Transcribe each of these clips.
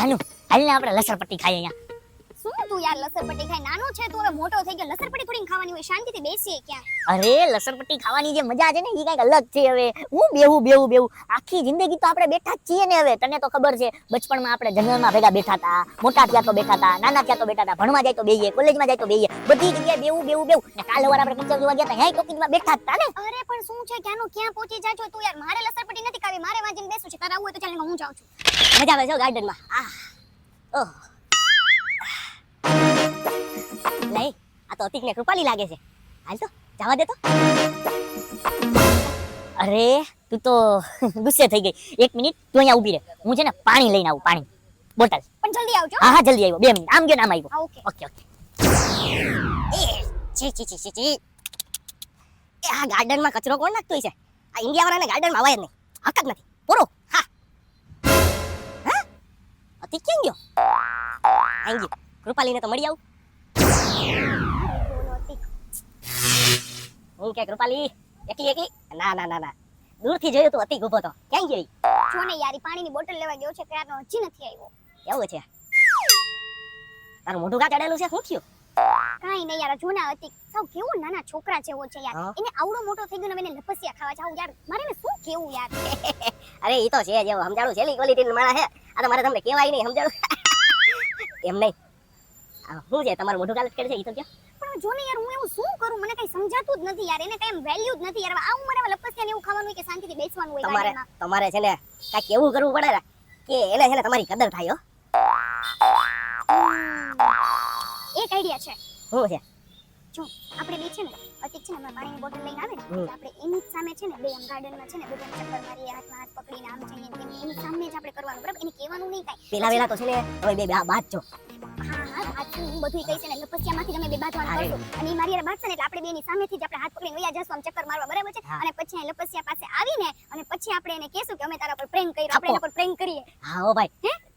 જાનુ હાલ ને આપણે લસણપટ્ટી ખાઈએ અહીંયા. શું તું યાર લસરપટ્ટી ખાય નાનો છે? તું હવે મોટો થઈ ગયો. લસરપટ્ટી થોડી ખાવાની હોય. શાંતિથી બેસીએ ક્યાં? અરે લસરપટ્ટી ખાવાની જે મજા છે ને એ કંઈક અલગ છે હવે. હું બેહું બેહું બેહું. આખી જિંદગી તો આપણે બેઠા જ છીએ ને હવે. તને તો ખબર છે બચપણમાં આપણે જંગલમાં ભેગા બેઠા હતા મોટા થયા તો બેઠા હતા નાના થયા તો બેઠા હતા ભણવા જાય તો બેહીએ કોલેજમાં જાય તો બેહીએ. બધી જગ્યાએ બેવું બેવું બેવું ને કાલે વાર આપણે પિક્ચર જોવા ગયા હતા હે ટોકીમાં બેઠા હતા ને. અરે પણ શું છે? ક્યાંનું ક્યાં પહોંચી જા છો તું યાર? મારે લસરપટ્ટી નથી ખાવી. મારે વાંચીને બેસું છે. તારા આવું હોય તો ચાલ હું જાઉં છું. મજા આવે છે ગાર્ડનમાં આહ. ઓહ. નહીં. આ તો અતિકને કૃપાલી લાગે છે. હાલ તો જવા દે તો. અરે તું તો ગુસ્સે થઈ ગઈ. એક મિનિટ તું અહીંયા ઊભી રહે. હું છે ને પાણી લઈને આવું પાણી. બોટલ. પણ જલ્દી આવજો. હા હા જલ્દી આવ્યો. બે મિનિટ. આમ ગયો ને આમ આવ્યો. ઓકે. Okay okay. એ છી છી છી એ આ ગાર્ડનમાં કચરો કોણ નાખતો છે? આ ઇન્ડિયાવાળાને ગાર્ડનમાં અવાય જ નહીં. હક જ નથી. પૂરો હા. હા? અતિ ક્યાં ગયો? આઈ ગયો. કૃપાલીને તો મળી આવું. અતિક. હું કે કૃપાલી એકલી એકલી ના ના ના ના. દૂરથી જોયું તો અતિ ઊભો તો. ક્યાં ગઈ? છો ને યાર પાણીની બોટલ લેવા ગયો છે ક્યારનો હજી નથી આવ્યો. એવું છે? તારું મોઢું કા ચડેલું છે? શું થયું? કાંઈ નહીં યાર જો ને અતિક સાવ કેવો નાના છોકરા જેવો છે યાર. એને આવડો મોટો થઈ ગયો ને એને લપસિયા ખાવા જાવ યાર. મારે ને શું કેવું યાર? અરે ઈ તો છે જેવો સમજાણું છેલી ક્વોલિટી માણા છે આ તો મારે તમને કહેવાય નહીં સમજાડું એમ નહીં. શું છે તમારું મોઢું કાલે કરે છે એ તો કયો? પણ જો ને યાર હું એવું શું કરું? મને કઈ સમજાતું જ નથી યાર એને કઈ વેલ્યુ જ નથી યાર. આ ઉંમરે લપસ્યા એવું ખાવાનું હોય કે શાંતિથી બેસવાનું હોય તમારે તમારે છે ને કાંઈક એવું કરવું પડે ને કે એને છે ને તમારી કદર થાય હો. એક આઈડિયા છે. શું છે? જો આપણે બે છે ને અતિક છે ને હમણાં પાણીની બોટલ લઈને આવે ને આપણે એની સામે છે ને બે આમ ગાર્ડનમાં છે ને બધા ચક્કર મારીએ હાથમાં હાથ પકડીને આમ જઈએ એની સામે જ આપણે કરવાનું બરાબર? એને કહેવાનું નહીં કાંઈ. પેલા વેલા તો છે ને હવે બે બા- બાદ છો હા હા આજથી હું બધું કહીશ ને લપસિયામાંથી તમે બે બાજવાનું અરે. કરશો. અને મારી હારે બાજશે ને એટલે આપણે બેની સામેથી જ આપણે હાથ પકડીને વયા જશું આમ ચક્કર મારવા બરાબર છે? અને પછી અહીં લપસિયા પાસે આવીને અને પછી આપણે એને કહેશું કે અમે તારા પર પ્રેમ કર્યો આપણે એના પર પ્રેમ કરીએ. હા ઓ ભાઈ.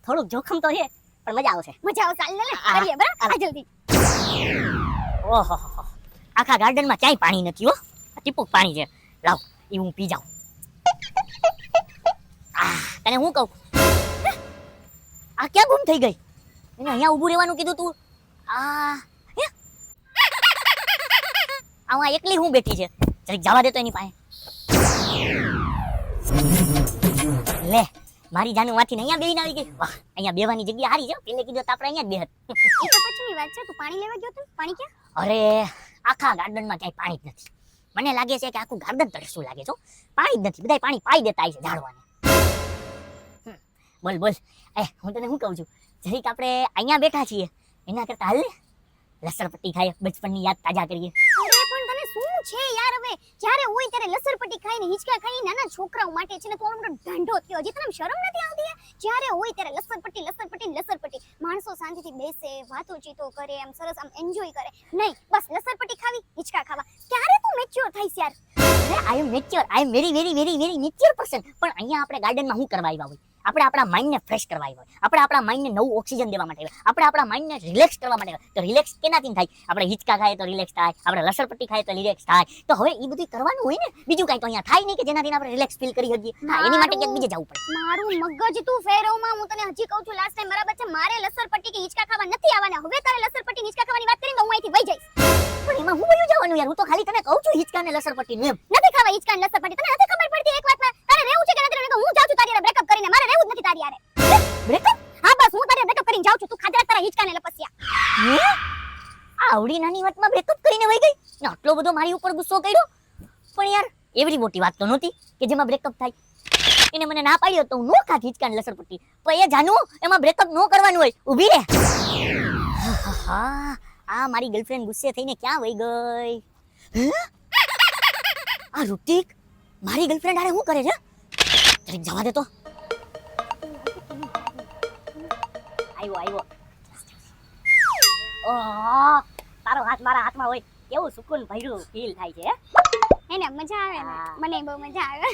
થોડુંક જોખમ તો છે પણ મજા આવશે. મજા આવશે ચાલ ને લે, કરીએ બરાબર? આ જલ્દી. ઓહો આખા ગાર્ડનમાં ક્યાંય પાણી નથી હો. ટીપુક પાણી છે. લાવ એ હું પી જાઉં. તને હું કહું? આ ક્યાં ગુમ થઈ ગઈ? એને અહીંયા ઊભું રહેવાનું કીધું તું. આ હે? આ હું આ એકલી હું બેઠી છે. જરીક જવા દે તો એની પાસે. લે મારી જાનું વાથી અહીંયા બેહીને આવી ગઈ. વાહ અહીંયા બેવાની જગ્યા હારી છે પેલે કીધું તો આપણે અહીંયા જ બેહત. એ તો પછીની વાત છે તું પાણી લેવા ગયો તો? પાણી ક્યાં? અરે આખા ગાર્ડનમાં ક્યાંય પાણી જ નથી. મને લાગે છે કે આખું ગાર્ડન તરસું લાગે છે પાણી જ નથી બધાય પાણી પાઈ દેતા છે ઝાડવાને. બોલ બોલ. એ હું તને શું કહું છું? જરીક આપણે અહીંયા બેઠા છીએ એના કરતા હાલ ને લસણપટ્ટી ખાઈએ બચપનની યાદ તાજા કરીએ. અરે પણ તને શું છે યાર હવે? જ્યારે હોય ત્યારે લસરપટ્ટી ખાઈને હિંચકા ખાઈ નાના છોકરાઓ માટે છે ને તો મોટો ઢંઢો થયો. હજી તને શરમ નથી આવતી જ્યારે હોય ત્યારે લસરપટ્ટી ને લસરપટ્ટી માણસો શાંતિથી બેસે વાતો ચીતો કરે આમ સરસ આમ એન્જોય કરે. નહીં બસ લસરપટ્ટી ખાવી હિંચકા ખાવા. ક્યારે તું મેચ્યોર થઈશ યાર. I am mature I am very very very very mature person પણ અહીંયા આપણે ગાર્ડનમાં હું કરવા આવ્યા હોય? આપણે આપણા માઇન્ડને ફ્રેશ કરવા આવ્યા હોય. આપણે આપણા માઇન્ડને નવું ઓક્સિજન દેવા માટે આપણે આપણા માઇન્ડને રિલેક્સ કરવા માટે. તો રિલેક્સ કેનાથી થાય? આપણે હિંચકા ખાઈએ તો રિલેક્સ થાય. આપણે લસણપટ્ટી ખાઈએ તો રિલેક્સ થાય. તો હવે એ બધું કરવાનું હોય ને? બીજું કાંઈ તો અહીંયા થાય નહીં કે જેનાથી આપણે રિલેક્સ ફીલ કરી શકીએ? એની માટે ક્યાંક બીજે જવું પડે. મારું મગજ તું ફેરવમાં. હું તને હજી કહું છું લાસ્ટ ટાઈમ બરાબર છે મારે લસરપટ્ટી કે હિંચકા ખાવા નથી આવવાના. હવે તારે લસણપટ્ટી હિંચકા ખાવાની વાત કરીને તો હું અહીંથી વહી જઈશ. પણ એમાં હું બોલું જવાનું યાર? હું તો ખાલી તને કહું છું હિંચકા ને લસણપટ્ટીનું એમ. નથી ખાવા હિંચકા ને લસરપટ્ટી તને નથી ખબર? આવડી નાની વાતમાં બ્રેકઅપ કરીને વહી ગઈ. ને આટલો બધો મારી ઉપર ગુસ્સો કર્યો. પણ યાર એવડી મોટી વાત તો નહોતી કે જેમાં બ્રેકઅપ થાય. એને મને ના પાડ્યો તો હું નો ખાત હિંચકા ને લસણપટ્ટી. પણ એ જાનુ, એમાં બ્રેકઅપ નો કરવાનું હોય. ઊભી હા આ મારી ગર્લફ્રેન્ડ ગુસ્સે થઈને ક્યાં વહી ગઈ? આ ઋતિક મારી ગર્લફ્રેન્ડ આરે શું કરે છે? જરીક જવા દે તો. આવ્યો આવ્યો. ઓહ. તારો હાથ મારા હાથમાં હોય કેવું સુકૂન ભર્યું ફીલ થાય છે હે? એને મજા આવે ને? મને બહુ મજા આવે.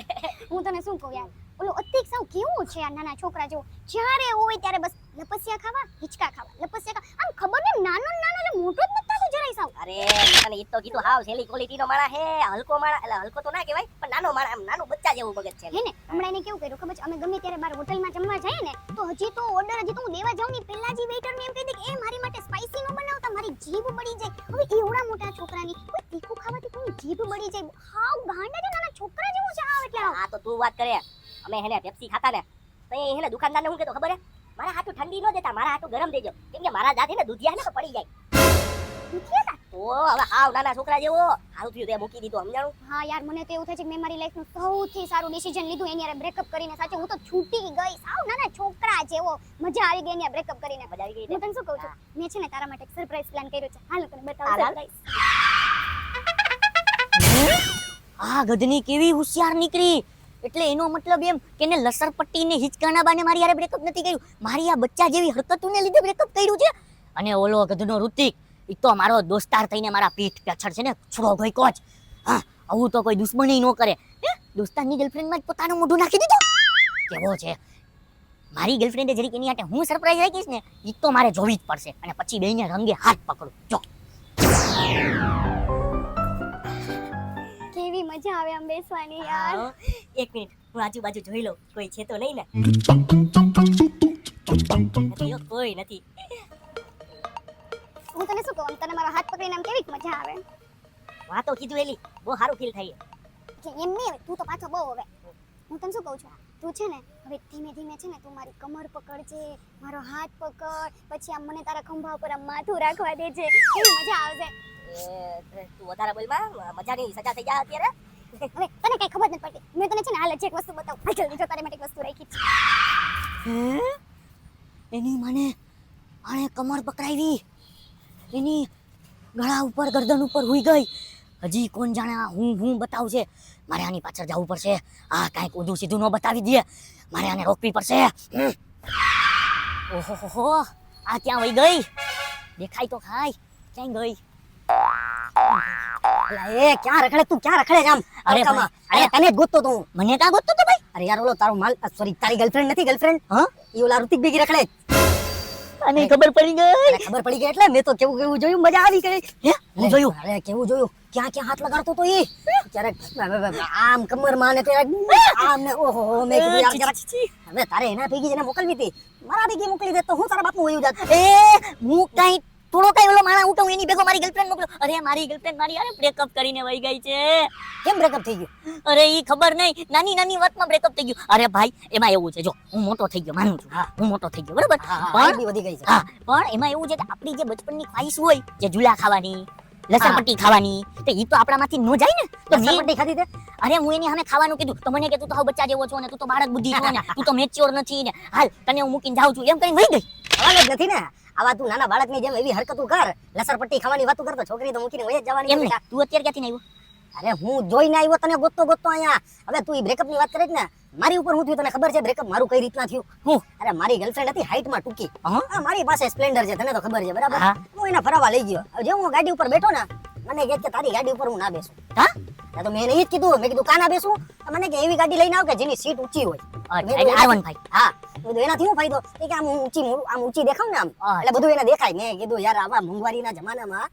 હું તને શું કહું યાર? ઓલો અતિક સૌ કેવું છે આ નાના છોકરા જેવો? જ્યારે હોય ત્યારે બસ લપસિયા ખાવા હિચકા ખાવા લપસિયા ખાવા. આમ ખબર ને નાનો નાનો એટલે મોટો જ નથી થતો જરાય સાવ. અરે અને ઈ તો કીધું હાવ છેલ્લી ક્વોલિટીનો માણા હે હલકો માણા એટલે હલકો તો ના કહેવાય પણ નાનો માણા આમ નાનો બચ્ચા જેવું મગજ છે. હે ને? હમણાં એને કેવું કર્યું ખબર છે? અમે ગમે ત્યારે બાર હોટલમાં જમવા જઈએ ને તો હજી તો ઓર્ડર હજી તો હું દેવા જાઉં ની પહેલા જ જીભ મળી જાય. હાવ ગાંડા છે નાના છોકરા જેવું છે હાવ એટલે. આ તો તું વાત કરે. અમે હેને પેપ્સી ખાતા ને તો એ હેને દુકાનદારને હું કહેતો ખબર હે? મારા હાથું ઠંડી ન દેતા મારા હાથું ગરમ દેજો કેમ કે મારા હે ને દૂધિયા હે ને તો પડી જાય. દુખિયા તા? તો હવે હાવ નાના છોકરા જેવો. હારું થયું તે મૂકી દીધો સમજાણું? હા યાર મને તો એવું થાય છે કે મેં મારી લાઈફનું સૌથી સારું ડિસિઝન લીધું એની હારે બ્રેકઅપ કરીને. સાચે હું તો છૂટી ગઈ. સાવ નાના છોકરા જેવો. મજા આવી ગઈ એની બ્રેકઅપ કરીને. મજા આવી ગઈ હું તને શું કહું છું? મેં છે ને તારા માટે એક સરપ્રાઈઝ પ્લાન કર્યો છે. હાલ તને બતાવું સરપ્રાઈઝ આ ગધની કેવી હોશિયાર નીકળી. એટલે એનો મતલબ એમ કે એને લસરપટ્ટી ને હિચકાના બાને મારી યારે બ્રેકઅપ નથી કર્યું. મારી આ બચ્ચા જેવી હરકતોને લીધે બ્રેકઅપ કર્યું છે. અને ઓલો ગધનો ઋતિક, ઈ તો મારો દોસ્તાર થઈને મારા પીઠ પાછળ છે ને, છોડો ભાઈ કોચ હા, આવું તો કોઈ દુશ્મની ન કરે. હે? દોસ્તારની ગર્લફ્રેન્ડમાં જ પોતાનું મોઢું નાખી દીધું? કેવો છે? મારી ગર્લફ્રેન્ડે જરીક એની આટે હું સરપ્રાઈઝ રાખીશ ને એ તો મારે જોવી જ પડશે. અને પછી બેને રંગે હાથ પકડું. જો. કેવી મજા આવે આમ બેસવાની યાર. એક મિનિટ હું આજુબાજુ જોઈ લઉં. કોઈ છે તો નહીં ને કોઈ નથી. હું તને શું કહું? તને મારો હાથ પકડીને આમ કેવી મજા આવે? વાતો કીધું એલી. બહુ સારું ફીલ થાય કે એમ નહીં તું તો પાછો બહુ હવે. હું તને શું કહું છું? તું છે ને હવે ધીમે ધીમે છે ને તું મારી કમર પકડજે મારો હાથ પકડ પછી આમ મને તારા ખંભા ઉપર આમ માથું રાખવા દેજે. કેવી મજા આવશે. એ, તું વધારે બોલમાં મજાની સજા થઈ જાય અત્યારે. હવે તને કઈ ખબર નથી પડતી. મેં તને છે ને હાલ જ એક વસ્તુ બતાવું. જલ્દી જો તારે માટે એક વસ્તુ રાખી છે. એની મને આણે કમર પકડાવી. એની ગળા ઉપર ગરદન ઉપર હુઈ ગઈ. હજી કોણ જાણે આ હું હું બતાવશે મારે આની પાછળ જવું પડશે. આ કાંઈક ઊંધું સીધું ન બતાવી દે. મારે આને રોકવી પડશે. ઓહો ઓહોહો આ ક્યાં વહી ગઈ? દેખાય તો ખાય. ક્યાંય ગઈ? અલા, એ ક્યાં રખડે? તું ક્યાં રખડે આમ? અરે અરે તને જ ગોતતો તું મને કાં ગોતતો તો ભાઈ? અરે યાર ઓલો તારો માલ સોરી તારી ગર્લફ્રેન્ડ નથી ગર્લફ્રેન્ડ હા? એ ઓલા ઋતિક ભેગી રખડે. અને ખબર પડી ગઈ? ખબર પડી ગઈ એટલે મેં તો કેવું કેવું જોયું મજા આવી ગઈ. હે હું જોયું? અરે કેવું જોયું? ક્યાં ક્યાં હાથ લગાડતો તો એ ક્યારેક આમ કમરમાં ને ક્યારેક આમ ને ઓહો મેં કીધું યાર ક્યારેક હવે તારે એના ભેગી જેને મોકલવી હતી. મારા ભેગી મોકલી દે તો હું તારા બાપનું હોયું જાત. એ હું કઈ થોડો કઈ ઓલો માણા ઉઠું એની ભેગો મારી ગર્લફ્રેન્ડ મોકલો. અરે મારી ગર્લફ્રેન્ડ મારી અરે બ્રેકઅપ કરીને વહી ગઈ છે. કેમ બ્રેકઅપ થઈ ગયું? અરે ઈ ખબર નહીં. નાની નાની વાતમાં બ્રેકઅપ થઈ ગયું. અરે ભાઈ એમાં એવું છે જો હું મોટો થઈ ગયો માનું છું. હા. હું મોટો થઈ ગયો બરાબર? પણ વધી ગઈ છે. હા પણ એમાં એવું છે કે આપણી જે બચપનની ખ્વાહિશ હોય જે ઝૂલા ખાવાની લસણપટ્ટી ખાવાની તો ઈ તો આપણામાંથી ન જાય ને? તો લસણપટ્ટી ખાધી તે? અરે હું એની સામે ખાવાનું કીધું. તો મને કે તું તો હાવ બચ્ચા જેવો છો ને તું તો બાળક બુદ્ધિ છો ને તું તો મેચ્યોર નથી ને. હાલ તને હું મૂકીને જાઉં છું. એમ કઈ વહી ગઈ. અલગ નથી ને? આવા તું નાના બાળકની જેમ એવી હરકતું કર. લસરપટ્ટી ખાવાની વાતો કરતો છોકરી તો મૂકીને વહી જ જવાની એમ. તું અત્યારે ક્યાંથી આવ્યો? અરે હું જોઈને આવ્યો તને ગોતતો ગોતતો અહીંયા. હવે તું બ્રેકઅપની વાત કરે છે ને. મારી ઉપર હું થયું તને ખબર છે? બ્રેકઅપ મારું કઈ રીતના થયું? હું? અરે મારી ગર્લફ્રેન્ડ હતી હાઈટમાં ટૂંકી. હા? મારી પાસે સ્પ્લેન્ડર છે તને તો ખબર છે બરાબર? હું. એને ફરાવા લઈ ગયો. જે હું ગાડી ઉપર બેઠો ને મને કે તારી ગાડી ઉપર હું ના બેસું. હા? તો મેં એ જ કીધું મેં કીધું કાના બેસું? મને કે એવી ગાડી લઈને આવ કે જેની સીટ ઊંચી હોય. હા. કીધું એનાથી હું ફાયદો? એ કે આમ ઊંચી આમ ઊંચી દેખાવ ને આમ. એટલે બધું એને દેખાય. મેં કીધું યાર આવા મોંઘવારીના જમાનામાં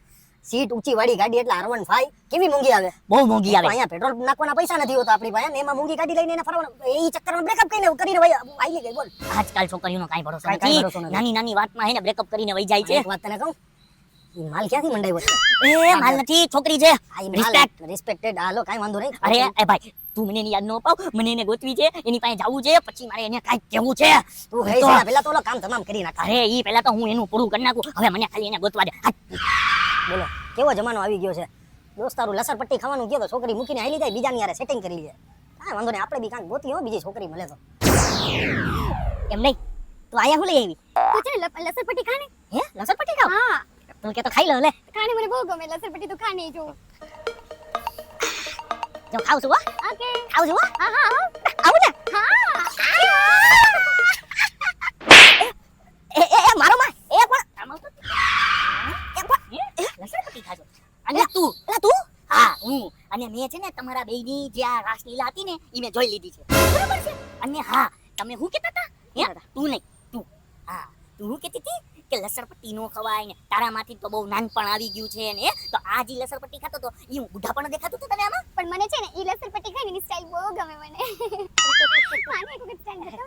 સીટ ઊંચી વાળી ગાડી એટલે આરવન ફાઈવ કેવી મોંઘી આવે? બહુ મોંઘી આવે. અહીંયા પેટ્રોલ નાખવાના પૈસા નથી હોતા આપણી પાસે. ને એમાં મોંઘી ગાડી લઈને એના ફરવાનું. એ ચક્કરમાં બ્રેકઅપ કરીને કરીને ભાઈ આવી ગઈ બોલ. આજકાલ છોકરીઓનો કાંઈ ભરોસો નથી. નાની નાની વાતમાં હે ને બ્રેકઅપ કરીને વહી જાય છે. વાત તને કહું? માલ ક્યાંથી મંડાવ્યો છે? એ માલ નથી છોકરી છે. Respect. રિસ્પેક્ટેડ હાલો કાઈ વાંધો નહીં. અરે એ ભાઈ તું મને એની યાદ ન અપાવ મને એને ગોતવી છે એની પાસે જવું છે પછી મારે એને કાંઈક કહેવું છે. તું હે તો- પહેલા તો કામ તમામ કરી નાખ. અરે ઈ પહેલા તો હું એનું પૂરું કરી નાખું. હવે મને ખાલી એને ગોતવા દે. બોલો કેવો જમાનો આવી ગયો છે? દોસ્તારું લસર પટ્ટી ખાવાનું ગયો તો છોકરી મૂકીને આવી જાય બીજાની યારે સેટિંગ કરી લે. કાંઈ વાંધો નહીં આપણે બી કાંઈક ગોતી હો બીજી છોકરી મળે તો. એમ નહીં. તું આયા હું લઈ આવી? તું છે ને લ- ખાને? હે? લસણપટ્ટી ખાવ? હા. તું કે તો ખાઈ લો લે. ખાને મને બહુ ગમે લસણપટ્ટી તું ખાને જો. જો ખાવ છું હો. ઓકે. ખાવ છું હો. હા હા આવું ને હા. એ એ મારો માં. એ પણ. તો એ પણ. લસણપટ્ટી ખાજો. અને તું. એટલે તું? હા હું. અને મેં છે ને તમારા બેની જે આ રાસલીલા હતી ને એ મેં જોઈ લીધી છે. બરાબર છે? અને હા તમે હું કહેતા હતા? હે તું નહીં તું. હા તું હું કહેતી હતી? કે લસણપટ્ટી નો ખવાય ને તારામાંથી તો બહુ નાનપણ આવી ગયું છે ને તો આ જે લસણપટ્ટી ખાતો તો એ હું બુઢાપણ દેખાતું હતું તને આમાં? પણ મને છે ને એ લસણ પટ્ટી ખાઈને એની સ્ટાઈલ બહુ ગમે મને.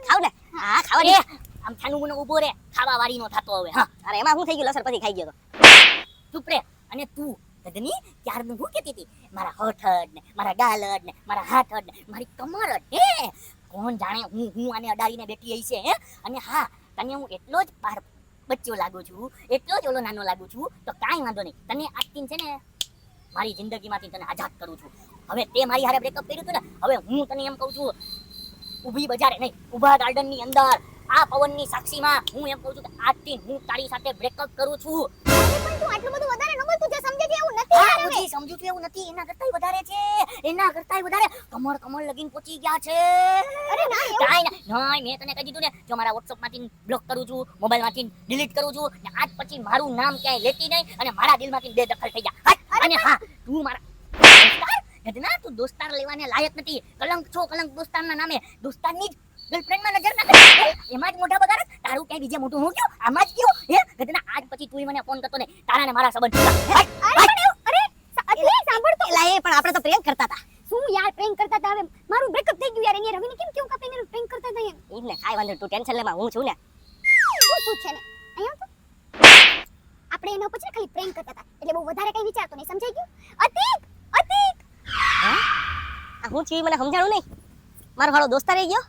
ખાવ ને હા. ખાવા દે. આમ છાનું મને ઊભો રે. ખાવા વાળી નો થતો હવે. હા. અરે એમાં શું થઈ ગયું? લસણ ખાઈ ગયો તો. ચૂપ રે. અને તું ગગની ક્યારનું હું કહેતી હતી? મારા હઠડ ને મારા ગાલડ ને મારા હાથડ ને મારી કમર હે કોણ જાણે હું હું આને અડાડીને બેઠી હઈ છે હે? અને હા તને હું એટલો જ બાર બચ્ચો લાગુ છું. એટલો જ ઓલો નાનો લાગુ છું. તો કાંઈ વાંધો નહીં. તને આજથી છે ને, મારી જિંદગીમાંથી તને આઝાદ કરું છું. હવે તે મારી હારે બ્રેકઅપ કર્યું હતું ને, હવે હું તને એમ કહું છું, ઊભી બજારે નહીં, ઊભા ગાર્ડનની અંદર, આ પવનની સાક્ષીમાં હું એમ કહું છું કે આજથી હું તારી સાથે બ્રેકઅપ કરું છું બધું વધારે ન બોલ તું જે સમજે છે એવું નથી હા યાર હું હવે. જે સમજુ છું એવું નથી. એના કરતાય વધારે છે. એના કરતાય વધારે. કમર કમર લગીન પહોંચી ગયા છે. અરે ના કાંઈ ના. ના મેં તને કહી દીધું ને જો મારા WhatsApp માંથી બ્લોક કરું છું મોબાઈલમાંથી ડિલીટ કરું છું ને આજ પછી મારું નામ ક્યાંય લેતી નહીં અને મારા દિલમાંથી બેદખલ થઈ જા અને હા તું મારા દોસ્તાર? તું દોસ્તાર લેવાને લાયક નથી. કલંક છો કલંક દોસ્તારના નામે. દોસ્તારની જ ગર્લફ્રેન્ડમાં નજર નાખે એમાં જ મોઢા બગાડે? તારું ક્યાંય બીજે મોટું હું ગયો? આમાં જ ગયો? હે ગજના આજ પછી તું મને ફોન કરતો ને તારા ને મારા સંબંધ. અરે અતિ સાંભળ તો. લાય પણ આપણે તો પ્રેમ કરતા હતા. શું યાર પ્રેમ કરતા હતા હવે? મારું બ્રેકઅપ થઈ ગયું યાર એને રવિને કેમ કેવું કાપીને પ્રેમ કરતા હતા એમ? ઈ જ વાંધો તું ટેન્શન લેમાં હું છું ને. શું શું છે ને? અહીંયા તો આપણે એના પછી ને ખાલી પ્રેમ કરતા હતા. એટલે બહુ વધારે કઈ વિચારતો નહીં સમજાઈ ગયું? અતિક અતિક! આ હું છું મને સમજાણું નહીં? મારો વાળો દોસ્તાર રહી ગયો?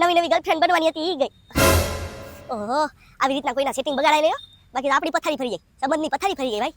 નવી નવી ગર્લફ્રેન્ડ બનવાની હતી એ ગઈ. ઓહો આવી રીતના કોઈના સેટિંગ બગાડાઈ લેયો બાકી તો આપણી પથારી ફરી જાય સંબંધની પથારી ફરી ગઈ ભાઈ.